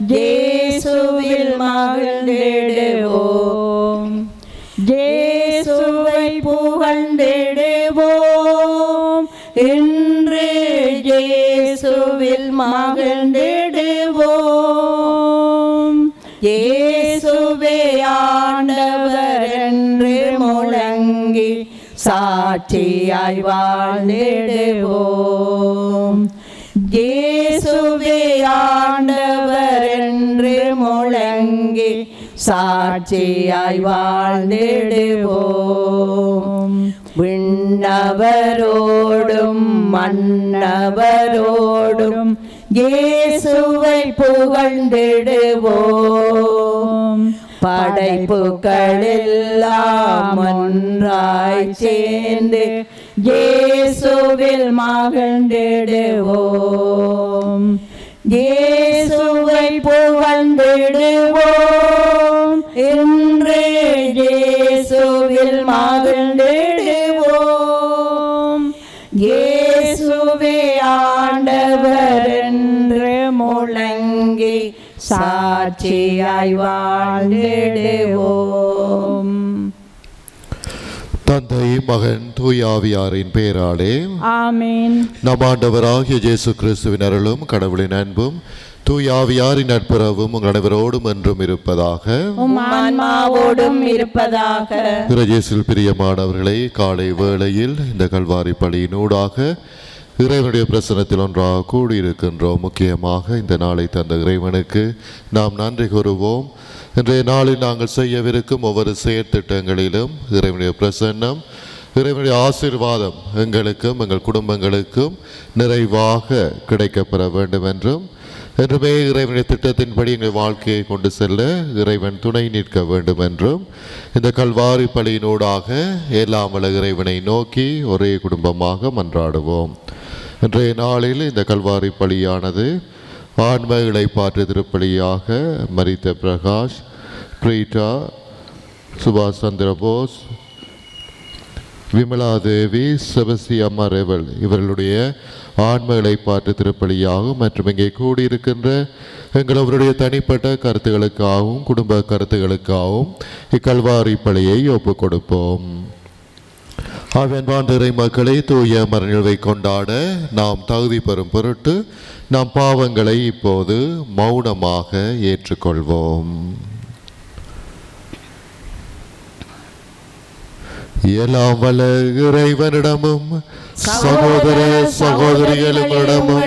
இயேசுவில் மகிழ்ந்திடுவோம் இயேசுவை புகழ்ந்திடுவோம். இன்று இயேசுவில் மகிழ்ந்திடுவோம் இயேசுவே ஆண்டவர் என்று முழங்கி சாட்சியாய் வாழ்ந்திடுவோம். இயேசுவே ஆண்டவர் முழங்கி சாட்சியாய் வாழ்ந்திடுவோம். விண்ணவரோடும் மன்னவரோடும் இயேசுவை புகழ்ந்திடுவோம். படைப்புகளெல்லாம் ஒன்றாய் சேர்ந்து இயேசுவில் மகிழ்ந்திடுவோம். இயேசுவை புகழ்ந்திடுவோம். இன்று இயேசுவில் மகிழ்ந்திடுவோம் இயேசுவே ஆண்டவர் என்று முழங்கி சாட்சியாய் வாழ்ந்திடுவோம் தந்தை மகன் தூயாவியாரின் பெயராலே நம் ஆண்டவராகிய இயேசு கிறிஸ்துவின் அருளும் கடவுளின் அன்பும் தூயாவியாரின் நட்புறவும் உங்கள் அனைவரோடும் என்றும் இருப்பதாக. ஆன்மாவோடும் இருப்பதாக. இறையேசில் பிரியமானவர்களை காலை வேளையில் இந்த கல்வாரி பள்ளியினூடாக இறைவனுடைய பிரசனத்தில் ஒன்றாக கூடியிருக்கின்றோம். முக்கியமாக இந்த நாளை தந்த இறைவனுக்கு நாம் நன்றி கூறுவோம். இன்றைய நாளில் நாங்கள் செய்யவிருக்கும் ஒவ்வொரு செயற்திட்டங்களிலும் இறைவனுடைய பிரசன்னம் இறைவனுடைய ஆசீர்வாதம் எங்களுக்கும் எங்கள் குடும்பங்களுக்கும் நிறைவாக கிடைக்கப்பெற வேண்டும் என்றும் என்றுமே இறைவனுடைய திட்டத்தின்படி எங்கள் வாழ்க்கையை கொண்டு செல்ல இறைவன் துணை நிற்க வேண்டும் என்றும் இந்த கல்வாரி பலியினூடாக எல்லாம் இறைவனை நோக்கி ஒரே குடும்பமாக மன்றாடுவோம். இன்றைய நாளில் இந்த கல்வாரி பலியானது ஆன்ம இளைப்பாற்று திருப்பலியாக மரித்த பிரகாஷ் பிரீட்டா சுபாஷ் சந்திரபோஸ் விமலாதேவி சிவசி தேவி இவர்களுடைய ஆண்மைகளை பார்த்து திருப்பலியாகவும் மற்றும் இங்கே கூடியிருக்கின்ற எங்கள் அவருடைய தனிப்பட்ட கருத்துகளுக்காகவும் குடும்ப கருத்துகளுக்காகவும் இக்கல்வாரி பலியை ஒப்புக் கொடுப்போம். அவன் மக்களை தூய மரநிலவை கொண்டாட நாம் தகுதி பெறும் பொருட்டு நாம் பாவங்களை இப்போது மௌனமாக ஏற்றுக்கொள்வோம். எல்லாம் வல்ல இறைவனிடமும் சகோதர சகோதரிகளிடமும்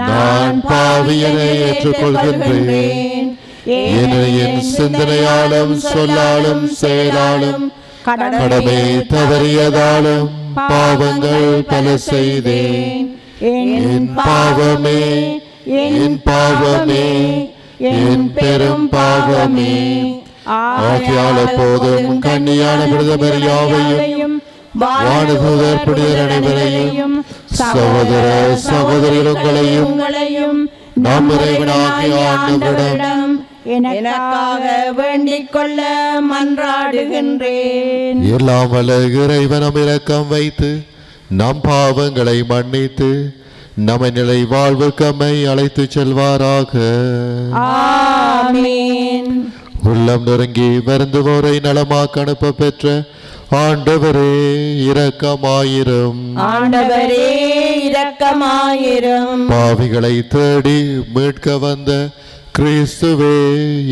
நான் பாவியனை ஏற்றுக்கொள்கின்றேன். என் சிந்தனையாலும் சொல்லாலும் செயலாலும் கடமை தவறியதாலும் பாவங்கள் பல செய்தேன். என் பாவமே என் பாவமே என் பெரும் பாவமே. ஆகியால போதும் கண்ணியான பிரதமர் யாவையும் வானுதூதர் புனிதர் அனைவரையும் சகோதர சகோதரிகளையும் நாம் இறைவனாகிய ஆண்டவரிடம் எனக்காக வேண்டிக் கொள்ள மன்றாடுகின்றேன். எல்லாம் இறைவனம் இரக்கம் வைத்து நம் பாவங்களை மன்னித்து நம்மை நிலை வாழ்வுக்கம்மை அழைத்துச் செல்வாராக. ஆமீன். உள்ளம் நெருங்கி வருந்துவோரை நலமாக்க அனுப்ப பெற்ற ஆண்டவரே இரக்கமாயிரும். ஆண்டவரே இரக்கமாயிரும். பாவிகளை தேடி மீட்க வந்த கிறிஸ்துவே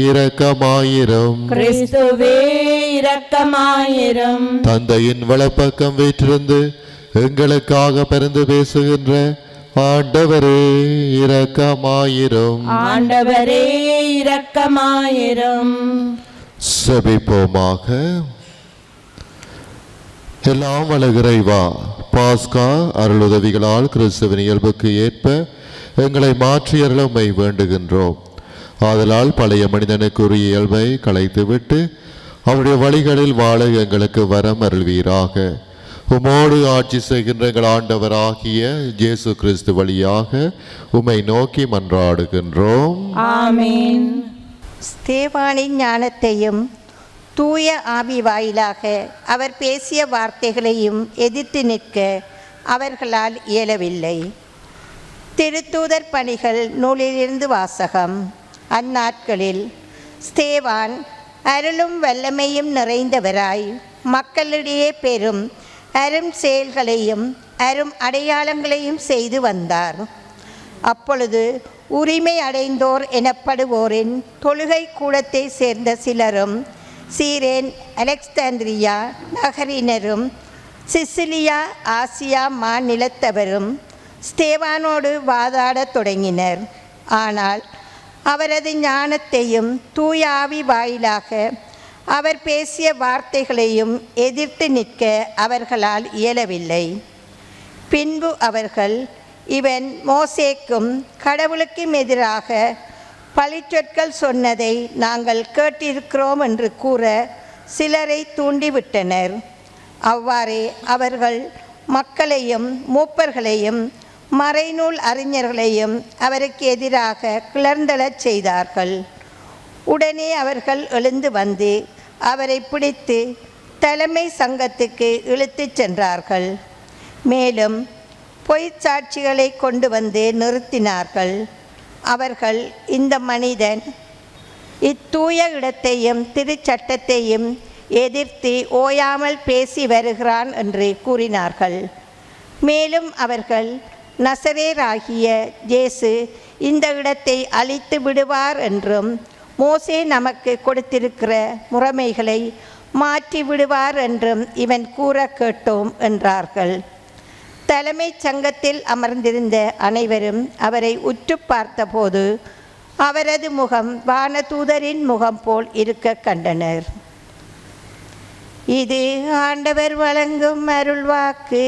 இரக்கமாயிரும். கிறிஸ்துவே இரக்கமாயிரும். தந்தையின் வலப்பக்கம் வீற்றிருந்து எங்களுக்காக பரிந்து பேசுகின்ற ஆண்டவரே இரக்கமாயிரும். ஆண்டவரே இரக்கமாயிரும். செபிப்போமாக. எல்லாம் வளகிறைவா பாஸ்கா அருளுதவிகளால் கிறிஸ்துவின் இயல்புக்கு ஏற்ப எங்களை மாற்றியருளமை வேண்டுகின்றோம். ஆதலால் பழைய மனிதனுக்குரிய இயல்பை களைத்துவிட்டு அவருடைய வழிகளில் வாழ எங்களுக்கு வரம் அருள்வீராக. உமோடு ஆட்சி செய்கின்ற எங்கள் ஆண்டவராகிய இயேசு கிறிஸ்து வழியாக உம்மை நோக்கி மன்றாடுகின்றோம். ஆமீன். ஸ்தேவானின் ஞானத்தையும் தூய ஆவி வாயிலாக அவர் பேசிய வார்த்தைகளையும் எதிர்த்து நிற்க அவர்களால் இயலவில்லை. திருத்தூதர் பணிகள் நூலிலிருந்து வாசகம். அந்நாட்களில் ஸ்தேவான் அருளும் வல்லமையும் நிறைந்தவராய் மக்களிடையே பெரும் அரும் செயல்களையும் அரும் அடையாளங்களையும் செய்து வந்தார். அப்பொழுது உரிமை அடைந்தோர் எனப்படுவோரின் தொழுகை கூடத்தை சேர்ந்த சிலரும் சீரேன் அலெக்சாந்திரியா நகரினரும் சிசிலியா ஆசியா மாநிலத்தவரும் ஸ்தேவானோடு வாதாடத் தொடங்கினர். ஆனால் அவரது ஞானத்தையும் தூயாவி வாயிலாக அவர் பேசிய வார்த்தைகளையும் எதிர்த்து நிற்க அவர்களால் இயலவில்லை. பின்பு அவர்கள் இவன் மோசேக்கும் கடவுளுக்கும் எதிராக பழிச்சொற்கள் சொன்னதை நாங்கள் கேட்டிருக்கிறோம் என்று கூற சிலரை தூண்டிவிட்டனர். அவ்வாறே அவர்கள் மக்களையும் மூப்பர்களையும் மறைநூல் அறிஞர்களையும் அவருக்கு எதிராக கிளர்ந்தெழச் செய்தார்கள். உடனே அவர்கள் எழுந்து வந்து அவரை பிடித்து தலைமை சங்கத்துக்கு இழுத்துச் சென்றார்கள். மேலும் பொய்ச் சாட்சிகளை கொண்டு வந்து நிறுத்தினார்கள். அவர்கள் இந்த மனிதன் இத்தூய இடத்தையும் திருச்சட்டத்தையும் எதிர்த்து ஓயாமல் பேசி வருகிறான் என்று கூறினார்கள். மேலும் அவர்கள் நசரேராகிய ஜேசு இந்த இடத்தை அழித்து விடுவார் என்றும் மோசே நமக்கு கொடுத்திருக்கிற முறைமைகளை மாற்றி விடுவார் என்றும் இவன் கூற கேட்டோம் என்றார்கள். தலைமைச் சங்கத்தில் அமர்ந்திருந்த அனைவரும் அவரை உற்று பார்த்தபோது அவரது முகம் வானதூதரின் முகம் போல் இருக்க கண்டனர். இது ஆண்டவர் வழங்கும் அருள்வாக்கு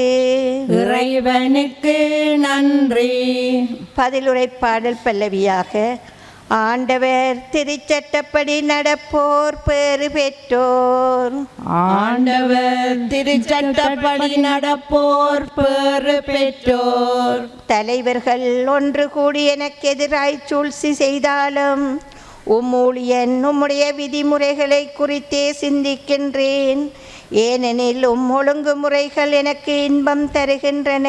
இறைவனுக்கு நன்றி. பதிலுரை பாடல் பல்லவியாக ஆண்டவர் திருச்சட்டப்படி நடப்போர் பேறு பெற்றோர். ஆண்டவர் திருச்சட்டப்படி நடப்போர் பேறு பெற்றோர். தலைவர்கள் ஒன்று கூடி எனக்கு எதிராய் சூழ்ச்சி செய்தாலும் உம்மூழியன் உம்முடைய விதிமுறைகளை குறித்தே சிந்திக்கின்றேன். ஏனெனில் உம் ஒழுங்குமுறைகள் எனக்கு இன்பம் தருகின்றன.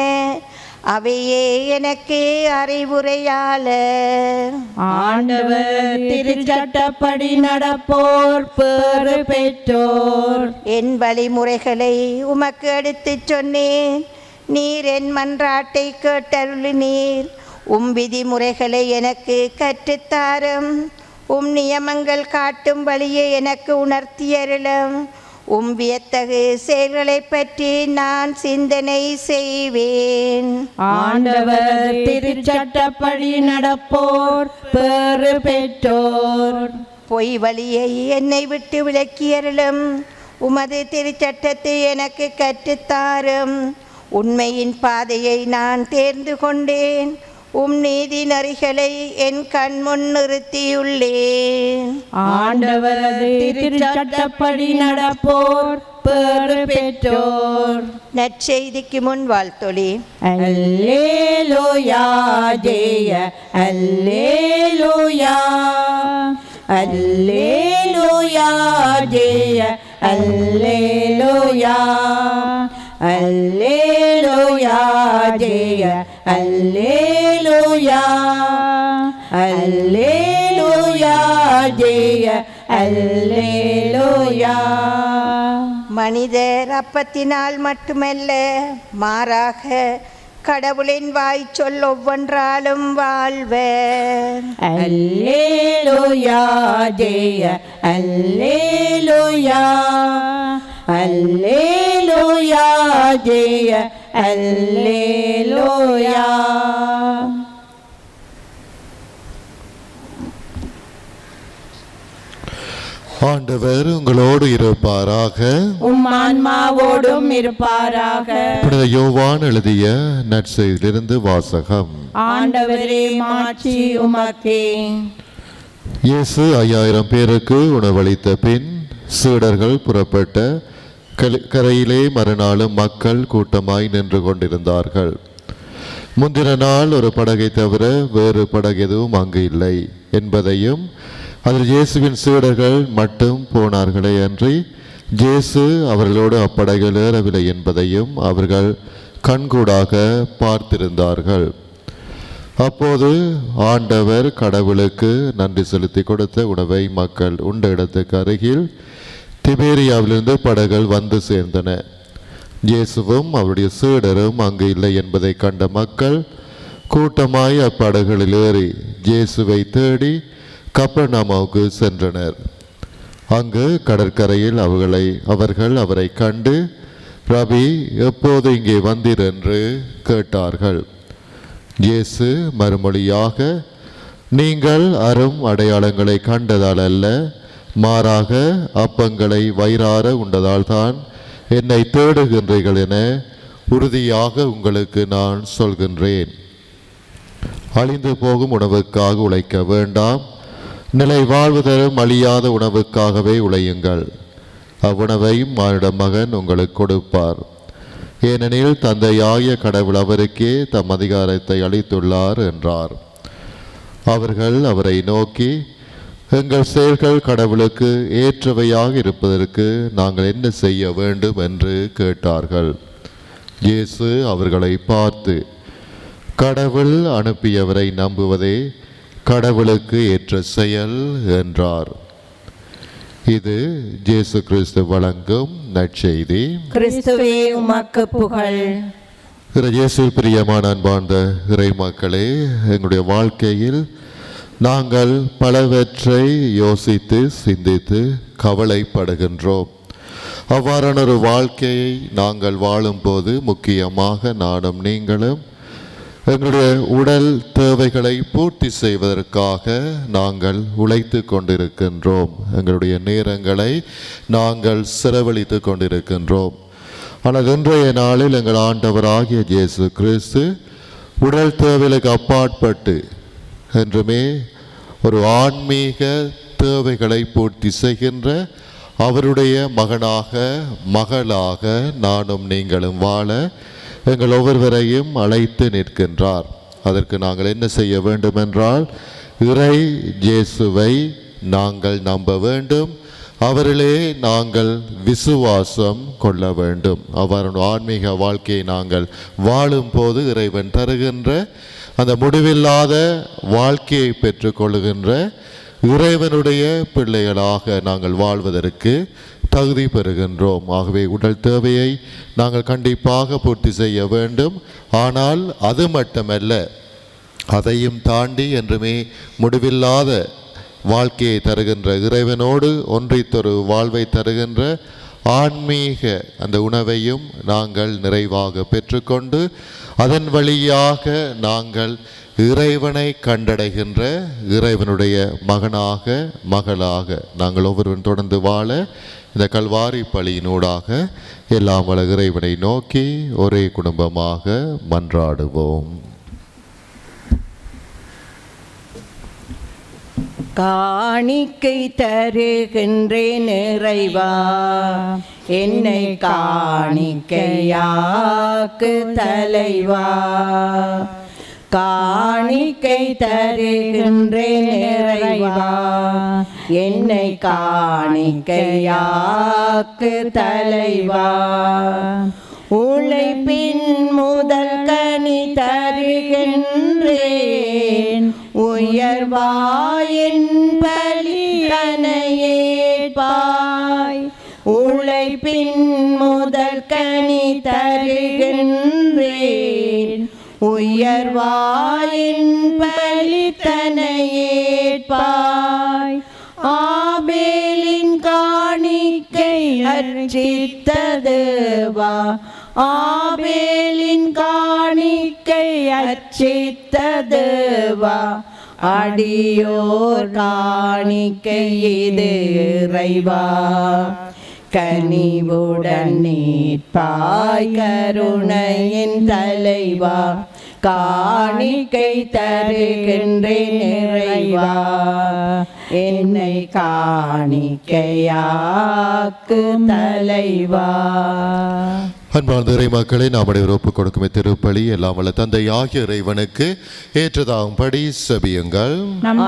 அவையே எனக்கு அறிவுரையாளர் ஆண்டவர் திருச்சட்டப்படி நடப்போர் பேறு பெற்றோர். என் வழிமுறைகளை உமக்கு எடுத்துச் சொன்னேன். நீர் என் மன்றாட்டை கேட்டருளினீர். உம் விதிமுறைகளை எனக்கு கற்றுத்தாரும். உம் நியமங்கள் காட்டும் வழியை எனக்கு உணர்த்தியருளும். உம் வியத்தகு செயல்களை பற்றி நான் சிந்தனை செய்வேன். ஆண்டவர் திருச்சட்டப்படி நடப்போர் பேறு பெற்றோர். பொய் வழியை என்னை விட்டு விலக்கியருளும் உமது திருச்சட்டத்தை எனக்கு கற்றுத்தாரும் உண்மையின் பாதையை நான் தேர்ந்து கொண்டேன். உம் நீதி நெறிகளை என் கண் முன் நிறுத்தியுள்ளேன் ஆண்டவரது திருச்சட்டப்படி நடப்போர் பேறு பெற்றோர். நற்செய்திக்கு முன் வாழ்த்தொழி. அல்லேலூயா ஜெய அல்லேலூயா. அல்லேலூயா ஜெய அல்லேலூயா. அல்லேலூயா ஜெய அல்லேலூயா அல்லேலூயா ஜெய அல்லேலூயா மனிதர் அப்பத்தினால் மட்டுமல்ல மாறாக கடவுளின் வாய் சொல் ஒவ்வொன்றாலும் வாழ்வர். அல்லேலூயா ஜெய அல்லேலூயா அல்லேலூயா ஜெய அல்லேலூயா ஆண்டவர் உங்களோடு இருப்பாராக. உம் ஆன்மாவோடும் இருப்பாராக. புனித யோவான் எழுதிய நற்செய்தியிலிருந்து வாசகம். ஆண்டவரே மாட்சி உமக்கே. இயேசு ஐயாயிரம் பேருக்கு உணவளித்த பின் சீடர்கள் புறப்பட்ட கரையிலே மறுநாளும் மக்கள் கூட்டமாய் நின்று கொண்டிருந்தார்கள். முந்தின நாள் ஒரு படகை தவிர வேறு படகு எதுவும் அங்கு இல்லை என்பதையும் அதில் இயேசுவின் சீடர்கள் மட்டும் போனார்களே அன்றி ஜேசு அவர்களோடு அப்படகில் ஏறவில்லை என்பதையும் அவர்கள் கண்கூடாக பார்த்திருந்தார்கள். அப்போது ஆண்டவர் கடவுளுக்கு நன்றி செலுத்தி கொடுத்த உணவை மக்கள் உண்ட இடத்துக்கு அருகில் திபேரியாவிலிருந்து படகுகள் வந்து சேர்ந்தன. இயேசுவும் அவருடைய சீடரும் அங்கு இல்லை என்பதை கண்ட மக்கள் கூட்டமாய் அப்படகுகளில் ஏறி இயேசுவை தேடி கப்பர்நாமாவுக்கு சென்றனர். அங்கு கடற்கரையில் அவர்களை அவர்கள் அவரை கண்டு ரவி எப்போது இங்கே வந்தீர்? என்று கேட்டார்கள். இயேசு மறுமொழியாக நீங்கள் அரும் அடையாளங்களை கண்டதால் அல்ல மாறாக அப்பங்களை வயிறார உண்டதால்தான் என்னை தேடுகின்றீர்கள் என உறுதியாக உங்களுக்கு நான் சொல்கின்றேன். அழிந்து போகும் உணவுக்காக உழைக்க வேண்டாம். நிலை வாழ்வு தரும் அழியாத உணவுக்காகவே உழையுங்கள். அவ்வுணவையும் மானிட மகன் உங்களுக்கு கொடுப்பார். ஏனெனில் தந்தையாகிய கடவுள் அவருக்கே தம் அதிகாரத்தை அளித்துள்ளார் என்றார். அவர்கள் அவரை நோக்கி எங்கள் செயல்கள் கடவுளுக்கு ஏற்றவையாக இருப்பதற்கு நாங்கள் என்ன செய்ய வேண்டும் என்று கேட்டார்கள். இயேசு அவர்களை பார்த்து கடவுள் அனுப்பியவரை நம்புவதே கடவுளுக்கு ஏற்ற செயல் என்றார். இது இயேசு கிறிஸ்து வழங்கும் நற்செய்தி. கிறிஸ்துவே உமக்கு புகழ். இயேசுவில் பிரியமான அன்பார்ந்த இறை மக்களே எங்களுடைய வாழ்க்கையில் நாங்கள் பலவற்றை யோசித்து சிந்தித்து கவலைப்படுகின்றோம். அவ்வாறான ஒரு வாழ்க்கையை நாங்கள் வாழும்போது முக்கியமாக நானும் நீங்களும் எங்களுடைய உடல் தேவைகளை பூர்த்தி செய்வதற்காக நாங்கள் உழைத்து கொண்டிருக்கின்றோம். எங்களுடைய நேரங்களை நாங்கள் செலவழித்து கொண்டிருக்கின்றோம். ஆனால் இன்றைய நாளில் எங்கள் ஆண்டவராகிய இயேசு கிறிஸ்து உடல் தேவைகளுக்கு அப்பாற்பட்டு என்றுமே ஒரு ஆன்மீக தேவைகளை பூர்த்தி செய்கின்ற அவருடைய மகனாக மகளாக நானும் நீங்களும் வாழ எங்கள் ஒவ்வொருவரையும் அழைத்து நிற்கின்றார். அதற்கு நாங்கள் என்ன செய்ய வேண்டுமென்றால் இறை இயேசுவை நாங்கள் நம்ப வேண்டும். அவரிலே நாங்கள் விசுவாசம் கொள்ள வேண்டும். அவருடைய ஆன்மீக வாழ்க்கையை நாங்கள் வாழும்போது இறைவன் தருகின்ற அந்த முடிவில்லாத வாழ்க்கையை பெற்றுக்கொள்கின்ற இறைவனுடைய பிள்ளைகளாக நாங்கள் வாழ்வதற்கு தகுதி பெறுகின்றோம். ஆகவே உடல் தேவையை நாங்கள் கண்டிப்பாக பூர்த்தி செய்ய வேண்டும். ஆனால் அது மட்டுமல்ல அதையும் தாண்டி என்றுமே முடிவில்லாத வாழ்க்கையை தருகின்ற இறைவனோடு ஒன்றித்தொரு வாழ்வை தருகின்ற ஆன்மீக அந்த உணவையும் நாங்கள் நிறைவாக பெற்றுக்கொண்டு அதன் வழியாக நாங்கள் இறைவனை கண்டடைகின்ற இறைவனுடைய மகனாக மகளாக நாங்கள் ஒவ்வொருவன் தொடர்ந்து வாழ இந்த கல்வாரி பழியினூடாக எல்லாம் வள இறைவனை நோக்கி ஒரே குடும்பமாக மன்றாடுவோம். காணிக்கை தருகின்றேன் நிறைவா என்னை காணிக்கையாக்கு தலைவா. காணிக்கை தருகின்றேன் நிறைவா என்னை காணிக்கையாக்கு தலைவா. உழைப்பின் முதல் கனி தருகின்றேன். உயர்வாயின் பலிதனையேற்பாய் உழைப்பின் முதல் கனி தருகின்றேன். உயர்வாயின் பலிதனையேற்பாய் ஆபேலின் காணிக்கை அர்ச்சித்ததுவா. ஆவேலின் காணிக்கை அச்சித்த தேவா அடியோர் காணிக்கை இது இறைவா. கனிவுடன் நீட்பாய் கருணையின் தலைவா. காணிக்கை தருகின்றேன் நிறைவா என்னை காணிக்கையாக்கு தலைவா. அன்பார்ந்த இறை மக்களை நாம் அனைவரும் ஒப்புக் கொடுக்கும் திருப்பலி எல்லாம் வல்ல தந்தை ஆகிய இறைவனுக்கு ஏற்றதாகும்படி செபியுங்கள்.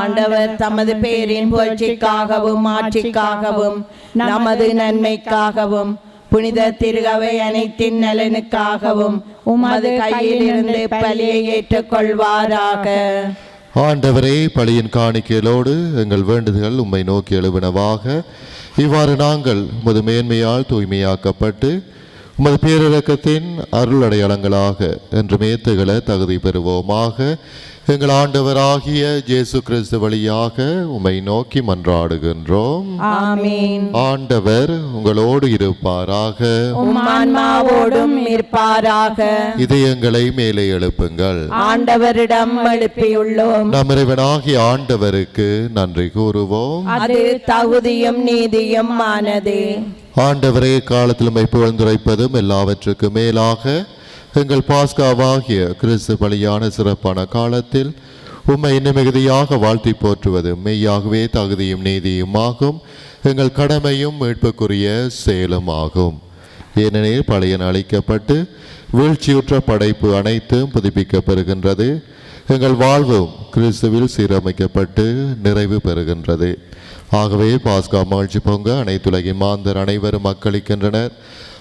ஆண்டவர் தமது பேரின் புகழ்ச்சிக்காகவும் ஆட்சிக்காகவும் நமது நன்மைக்காகவும் புனித திருகவை அனைத்தின் நலனுக்காகவும் உமது கையில் இருந்து பலியை ஏற்றுக்கொள்வாராக. ஆண்டவரே பலியின் காணிக்கையிலோடு எங்கள் வேண்டுதல்கள் உம்மை நோக்கி எழுவினவாக இவ்வாறு நாங்கள் உமது மேன்மையால் தூய்மையாக்கப்பட்டு உமது பேரிரக்கத்தின் அருள் அடையாளங்களாக என்று மேத்துகள தகுதி பெறுவோமாக. எங்கள் ஆண்டவராகிய இயேசு கிறிஸ்து வழியாக உம்மை நோக்கி மன்றாடுகின்றோம். ஆண்டவர் உங்களோடு இருப்பாராக. இருப்பாராக. இதயங்களை மேலே எழுப்புங்கள். ஆண்டவரிடம் எழுப்பியுள்ளோம். நம் இறைவனாகிய ஆண்டவருக்கு நன்றி கூறுவோம். அது தகுதியும் நீதியும் ஆனது ஆண்டவரே காலத்தில் உம்மை புகழ்ந்துரைப்பதும் எல்லாவற்றுக்கும் மேலாக எங்கள் பாஸ்காவாகிய கிறிஸ்து பலியான சிறப்பான காலத்தில் உம்மை இன்னும் மிகுதியாக வாழ்த்தி போற்றுவது மெய்யாகவே தகுதியும் நீதியுமாகும் எங்கள் கடமையும் மீட்புக்குரிய செயலும் ஆகும் ஏனெனில் பழையன் அழிக்கப்பட்டு வீழ்ச்சியுற்ற படைப்பு அனைத்தும் புதுப்பிக்கப்பெறுகின்றது எங்கள் வாழ்வும் கிறிஸ்துவில் சீரமைக்கப்பட்டு நிறைவு பெறுகின்றது. ஆகவே பாஸ்கா மகிழ்ச்சி பொங்க அனைத்துலகின் மாந்தர் அனைவரும் மக்களிக்கின்றனர்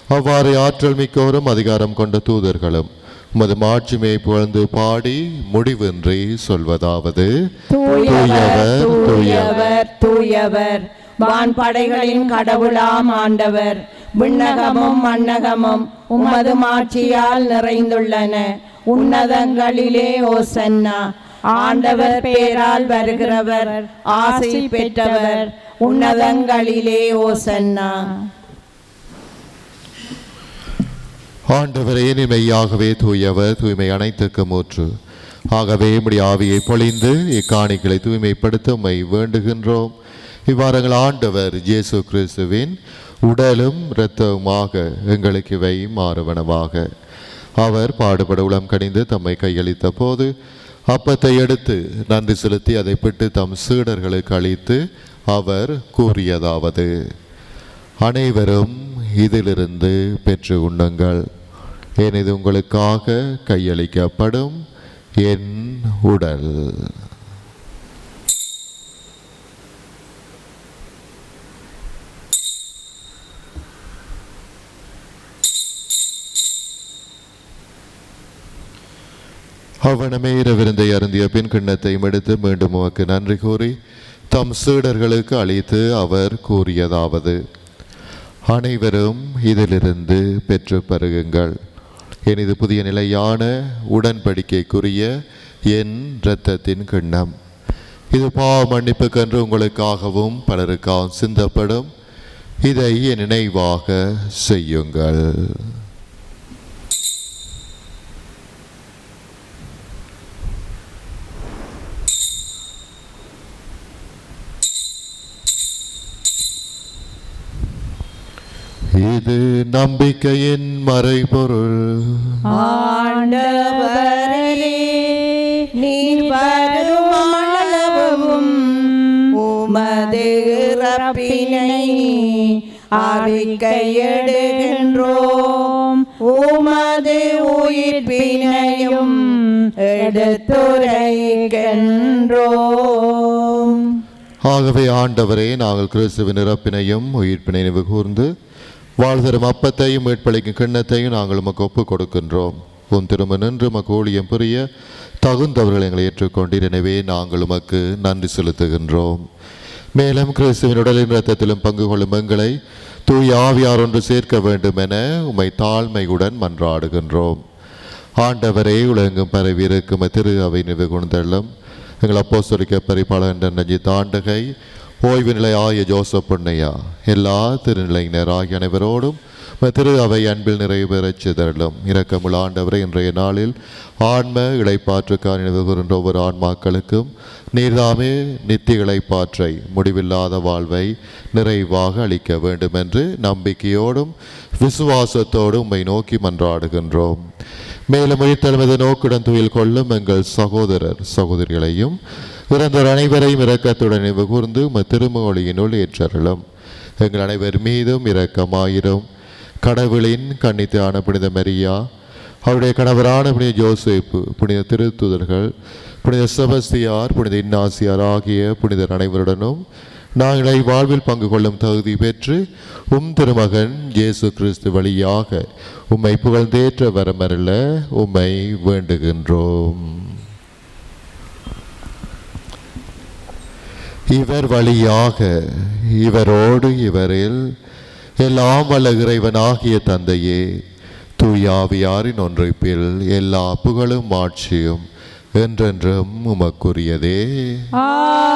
அவ்வாறு ஆற்றல் மிக்கோரும் அதிகாரம் கொண்ட தூதர்களும் உமது மாட்சிமையை புகழ்ந்து பாடி முடிவின்றி சொல்வதாவது. தூயவர் தூயவர் தூயவர். வான்படைகளின் கடவுளாம் ஆண்டவர். விண்ணகமும் மண்ணகமும் உமது மாட்சியால் நிறைந்துள்ளன. உன்னதங்களிலே ஓசன்னா ஆண்டவர் பேரால் வருகிறவர் ஆசை பெற்றவர் உன்னதங்களிலே ஓசன்னா. ஆண்டவரே இனிமையாகவே தூயவர் தூய்மை அனைத்துக்கும் ஊற்று. ஆகவே இப்படி ஆவியை பொழிந்து இக்காணிகளை தூய்மைப்படுத்த உம்மை வேண்டுகின்றோம். இவ்வாறுங்கள் ஆண்டவர் இயேசு கிறிஸ்துவின் உடலும் இரத்தவுமாக எங்களுக்கு இவை மாறுவனவாக. அவர் பாடுபட உளம் கனிந்து தம்மை கையளித்த போது அப்பத்தை எடுத்து நன்றி செலுத்தி அதை பெற்று தம் சீடர்களுக்கு அளித்து அவர் கூறியதாவது. அனைவரும் இதிலிருந்து பெற்று உண்ணுங்கள். ஏன் இது உங்களுக்காக கையளிக்கப்படும்? என் உடல். அவனமே இரவிருந்தை அருந்திய பின் கிண்ணத்தையும் எடுத்து மீண்டும் உமக்கு நன்றி கூறி தம் சீடர்களுக்கு அளித்து அவர் கூறியதாவது. அனைவரும் இதிலிருந்து பெற்று பருகுங்கள் எனது புதிய நிலையான உடன்படிக்கைக்குரிய என் இரத்தத்தின் கிண்ணம். இது பாவ மன்னிப்புக்கென்று உங்களுக்காகவும் பலருக்காகவும் சிந்தப்படும். இதை என் நினைவாக செய்யுங்கள். இது நம்பிக்கையின் மறைபொருள். ஆண்டவரே நீர் வருமானவும் உமது இறப்பினை அறிக்கையிடுகின்றோம். உமது உயிர்ப்பினையும் எடுத்துரைக்கின்றோம். ஆகவே ஆண்டவரே நாங்கள் கிறிஸ்துவின் இறப்பினையும் உயிர்ப்பினை நினைவு கூர்ந்து வாழ்தரும் அப்பத்தையும் மீட்பளிக்கும் கிண்ணத்தையும் நாங்கள் உமக்கு ஒப்புக் கொடுக்கின்றோம் உன் திரும்ப நின்று உமக்கு ஊழியம் புரிய தகுந்தவர்கள் எங்களை ஏற்றுக்கொண்டீர் எனவே நாங்கள் உமக்கு நன்றி செலுத்துகின்றோம். மேலும் கிறிஸ்துவின் உடலின் ரத்தத்திலும் பங்கு கொள்ளும் எங்களை தூய் ஆவியார் ஒன்று சேர்க்க வேண்டும் என உமை தாழ்மையுடன் மன்றாடுகின்றோம். ஆண்டவரே உலகெங்கும் பரவி இருக்கும் திரு அவை நினைவு கொண்டள்ளும் எங்கள் சொலிக்க பரிபாளன் நஞ்சி தாண்டகை ஓய்வு நிலை ஆய ஜோசப் பொன்னையா எல்லா திருநிலையினர் ஆகிய அனைவரோடும் திரு அவை அன்பில் நிறைவு பெறச் சிதறலும். இரக்கமுள்ள ஆண்டவரை இன்றைய நாளில் ஆன்ம இளைப்பாற்றுக்கார் நினைவு கூறுகின்ற ஒவ்வொரு ஆன்மாக்களுக்கும் நீர்தாமே நித்திய இழைப்பாற்றை முடிவில்லாத வாழ்வை நிறைவாக அளிக்க வேண்டும் என்று நம்பிக்கையோடும் விசுவாசத்தோடும் உம்மை நோக்கி மன்றாடுகின்றோம். மேலும் உயிர்த்தெழுமது நோக்குடன் துயில் கொள்ளும் எங்கள் சகோதரர் சகோதரிகளையும் இறந்தோர் அனைவரையும் இரக்கத்துடன் நினைவு கூர்ந்து திருமொழியினுள் ஏற்றருளும். எங்கள் அனைவர் மீதும் இரக்கமாயிரும். கடவுளின் கன்னித்தான புனித மரியா அவருடைய கணவரான புனித ஜோசேப்பு புனித திருத்துதர்கள் புனித செபஸ்தியார் புனித இன்னாசியார் ஆகிய புனிதர் அனைவருடனும் நாங்களை வாழ்வில் பங்கு கொள்ளும் தகுதி பெற்று உம் திருமகன் இயேசு கிறிஸ்து வழியாக உம்மை புகழ்ந்தேற்ற வரமருள உம்மை வேண்டுகின்றோம். இவர் வழியாக இவரோடு இவரில் எல்லாம் வல்ல இறைவனாகிய தந்தையே தூயாவியாரின் ஒன்றைப்பில் எல்லா புகழும் ஆட்சியும் என்றென்றும் உமக்குரியதே. ஆமென்.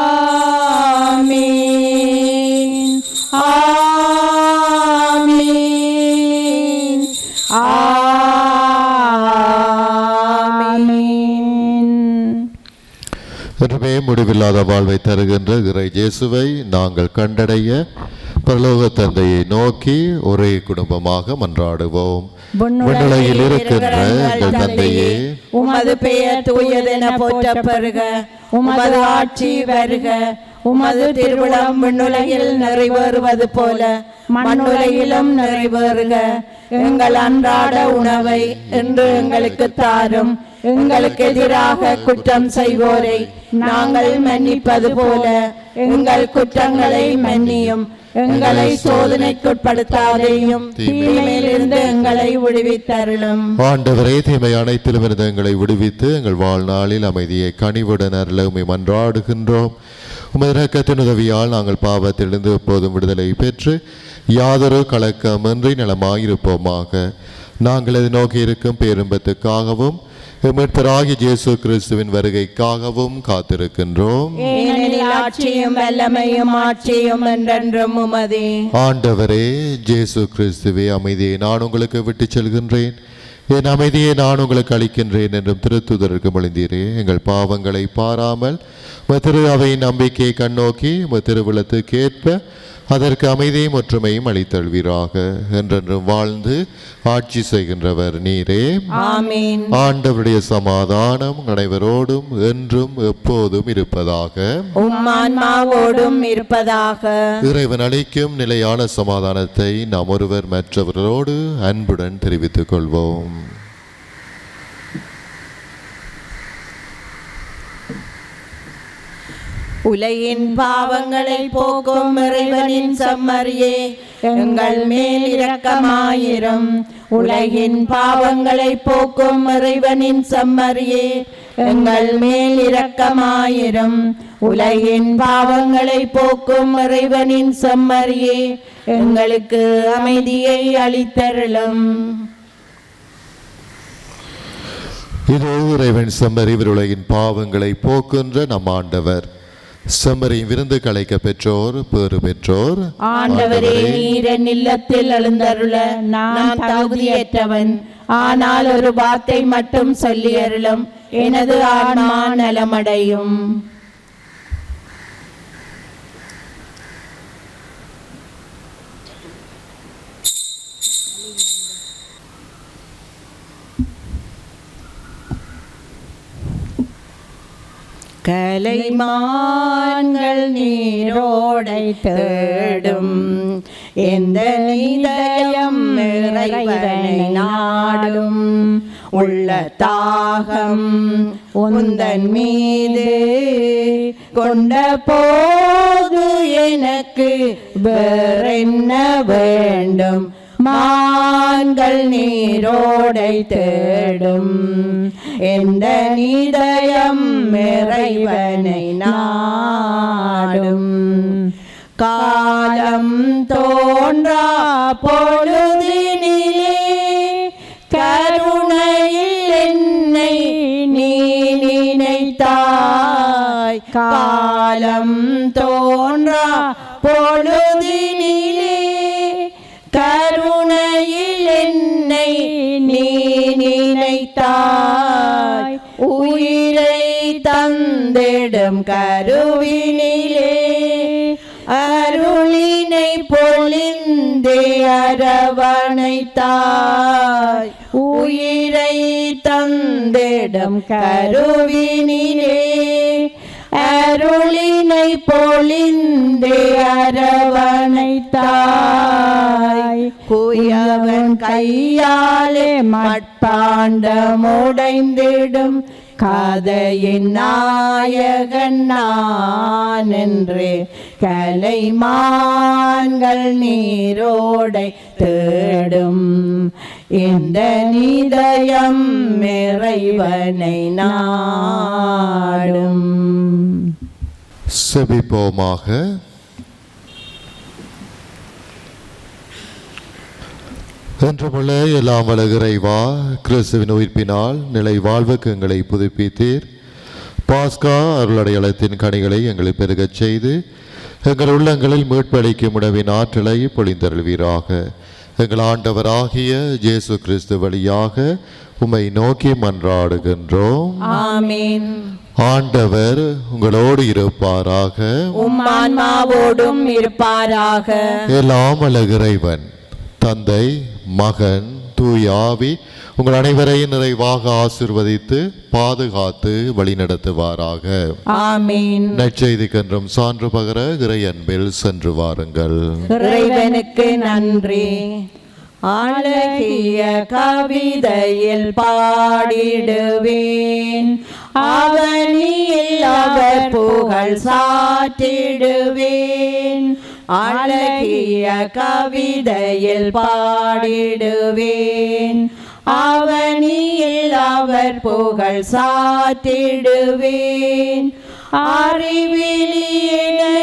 என்றுமே முடிவில்லாத வாழ்வை தருகின்ற இறை இயேசுவை நாங்கள் கண்டடைய பரலோக தந்தையை நோக்கி ஒரே குடும்பமாக மன்றாடுவோம். விண்ணுலகில் இருக்கின்ற எங்கள் தந்தையே உமது பெயர் தூயதென போற்றப் பெறுக உமது ஆட்சி வருக உமது திருவிழம் விண்ணுலகில் நிறைவேறுவது போல மண்ணுலகிலும் நிறைவேறுக. எங்கள் அன்றாட உணவை இன்று எங்களுக்கு தாரும். எங்களுக்கு எதிராக குற்றம் செய்வோரை நாங்கள் மன்னிப்பது போல எங்கள் குற்றங்களை மன்னியும் எங்களை சோதனைக்குட்படுத்தாதையும் தீமையிலிருந்து எங்களை விடுவித்தருளும். ஆண்டவரே தீமை அனைத்திலும் இருந்து எங்களை விடுவித்து எங்கள் வாழ்நாளில் அமைதியை கனிவுடன் அருள உம்மை மன்றாடுகின்றோம். உமது இரக்கத்தின் உதவியால் நாங்கள் பாவத்திலிருந்து எப்போதும் விடுதலை பெற்று யாதொரு கலக்கமின்றி நலமாயிருப்போமாக. நாங்கள் எது நோக்கி இருக்கும் பேரும்பத்துக்காகவும் எமிட்டராகி இயேசு கிறிஸ்துவின் வருகைக்காகவும் காத்திருக்கின்றோம். ஏனெனில் ஆட்சியும் வல்லமையும் ஆட்சியும் என்றென்றும் உமதே. ஆண்டவரே ஜேசு கிறிஸ்துவே அமைதியை நான் உங்களுக்கு விட்டுச் செல்கின்றேன். என் அமைதியை நான் உங்களுக்கு அளிக்கின்றேன் என்றும் திருத்துதருக்கு மொழிந்தீரே. எங்கள் பாவங்களை பாராமல் திரு அவையின் நம்பிக்கையை கண்ணோக்கி உமது திருவிழத்துக்கு ஏற்ப அதற்கு அமைதியும் ஒற்றுமையும் அளித்தல்வீராக என்றென்றும் வாழ்ந்து ஆட்சி செய்கின்றவர் நீரே. ஆண்டவருடைய சமாதானம் அனைவரோடும் என்றும் எப்போதும் இருப்பதாக. உம் ஆன்மாவோடும் இருப்பதாக. இறைவன் அளிக்கும் நிலையான சமாதானத்தை நாம் ஒருவர் மற்றவர்களோடு அன்புடன் தெரிவித்துக் கொள்வோம். உலகின் பாவங்களை போக்கும் இறைவனின் சம்மரியே எங்கள் மேல் இரக்கமாயிரும். உலகின் பாவங்களை போக்கும் இறைவனின் சம்மரியே எங்கள் மேல் இரக்கமாயிரும். உலகின் பாவங்களை போக்கும் இறைவனின் சம்மரியே எங்களுக்கு அமைதியை அளித்தருளும். இது இறைவன் செம்மறி உலகின் பாவங்களை போக்குன்ற நம் ஆண்டவர். செம்மறியின் விருந்து கலைக்க பெற்றோர் பேறு பெற்றோர். ஆண்டவரே நீர் என் இல்லத்தில் அழுந்தருள நான் தகுதியற்றவன். ஆனால் ஒரு வார்த்தை மட்டும் சொல்லி அருளும் எனது ஆன்மா நலமடையும். கலைமான்கள் நீரோடை தேடும். எந்த நிதயம் இறைவனை நாடும். உள்ள தாகம் உந்தன் மீது கொண்ட போது எனக்கு வேறென்ன வேண்டும்? மான்கள் நீரோடை தேடும். எந்த நிதயம் இறைவனை நாடும். காலம் தோன்றா பொழுதினிலே கருணையில் என்னை நீ நினைத்தாய். காலம் தோன்றா பொழு தந்திடும் கருவினிலே அருளினை பொழிந்தே அரவணைத்தாய். உயிரை தந்திடம் கருவினிலே அருளினை பொழிந்தே அரவணைத்தாய். குயவன் கையாலே மட்பாண்டம் உடைந்திடும் கதையின் நாயகன் நான் என்று கலைமான்கள் நீரோடை தேடும். இந்த நிதயம் இறைவனை நாடும். செபிப்போமாக. என்றுமுள்ள எல்லாம் வல்ல இறைவா கிறிஸ்துவின் உயிர்ப்பினால் நிலை வாழ்வுக்கு எங்களை புதுப்பித்தீர். பாஸ்கா அருளடையாளத்தின் கனிகளை எங்களை பெருகச் செய்து எங்கள் உள்ளங்களில் மீட்பளிக்கும் உணவின் ஆற்றலை பொழிந்தருள்வீராக. எங்கள் ஆண்டவராகிய இயேசு கிறிஸ்து வழியாக உம்மை நோக்கி மன்றாடுகின்றோம். ஆண்டவர் உங்களோடு இருப்பாராக. உம் ஆன்மாவோடும் இருப்பாராக. எல்லாம் இறைவன் தந்தை மகன் தூய ஆவி உங்கள் அனைவரையும் நிறைவாக ஆசிர்வதித்து பாதுகாத்து வழிநடத்துவாராக. நற்செய்திக்கென்றும் சான்று பகர இறை அன்பில் சென்று வாருங்கள். இறைவனுக்கு நன்றி. அழகிய கவிதையில் பாடிடுவேன். அவனியில் அவர் புகழ் சாற்றிடுவேன். அழகிய கவிதையில் பாடிடுவேன். அவனியில் அவர் புகழ் சாத்திடுவேன் அறிவிலியனே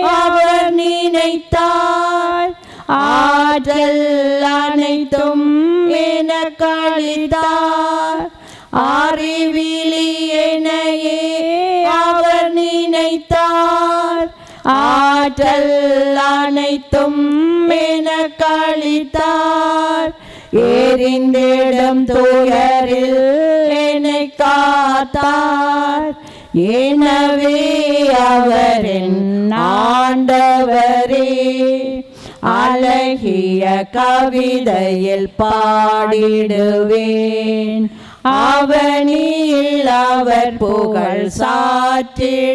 அவர் நினைத்தார். ஆற்றல் அனைத்தும் எனக்கு அளித்தார். அறிவிலியனையே அவர் நினைத்தார். ஆற்றல் அனைத்தும் என கழித்தார். எரிந்திடும் தூயரில் என்னை காத்தார். எனவே அவரின் ஆண்டவரே அழகிய கவிதையில் பாடிடுவேன். அவனில் அவர் புகழ் சாற்றிடுவேன்.